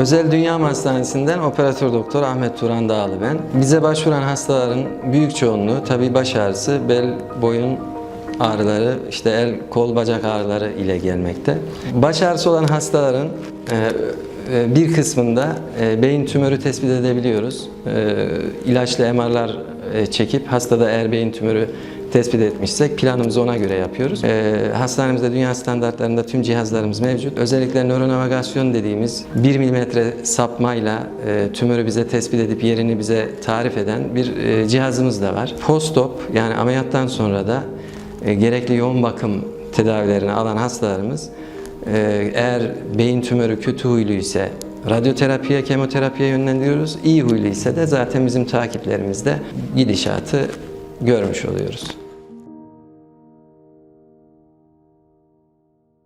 Özel Dünya Hastanesi'nden operatör doktor Ahmet Turan Dağlı ben. Bize başvuran hastaların büyük çoğunluğu tabii baş ağrısı, bel, boyun ağrıları, işte el, kol, bacak ağrıları ile gelmekte. Baş ağrısı olan hastaların e, e, bir kısmında e, beyin tümörü tespit edebiliyoruz. İlaçlı MR'lar çekip hastada eğer beyin tümörü tespit etmişsek planımızı ona göre yapıyoruz. Ee, hastanemizde dünya standartlarında tüm cihazlarımız mevcut. Özellikle nöronavigasyon dediğimiz 1 milimetre sapmayla e, tümörü bize tespit edip yerini bize tarif eden bir e, cihazımız da var. Postop yani ameliyattan sonra da e, gerekli yoğun bakım tedavilerini alan hastalarımız e, eğer beyin tümörü kötü huylu ise radyoterapiye, kemoterapiye yönlendiriyoruz. İyi huylu ise de zaten bizim takiplerimizde gidişatı görmüş oluyoruz.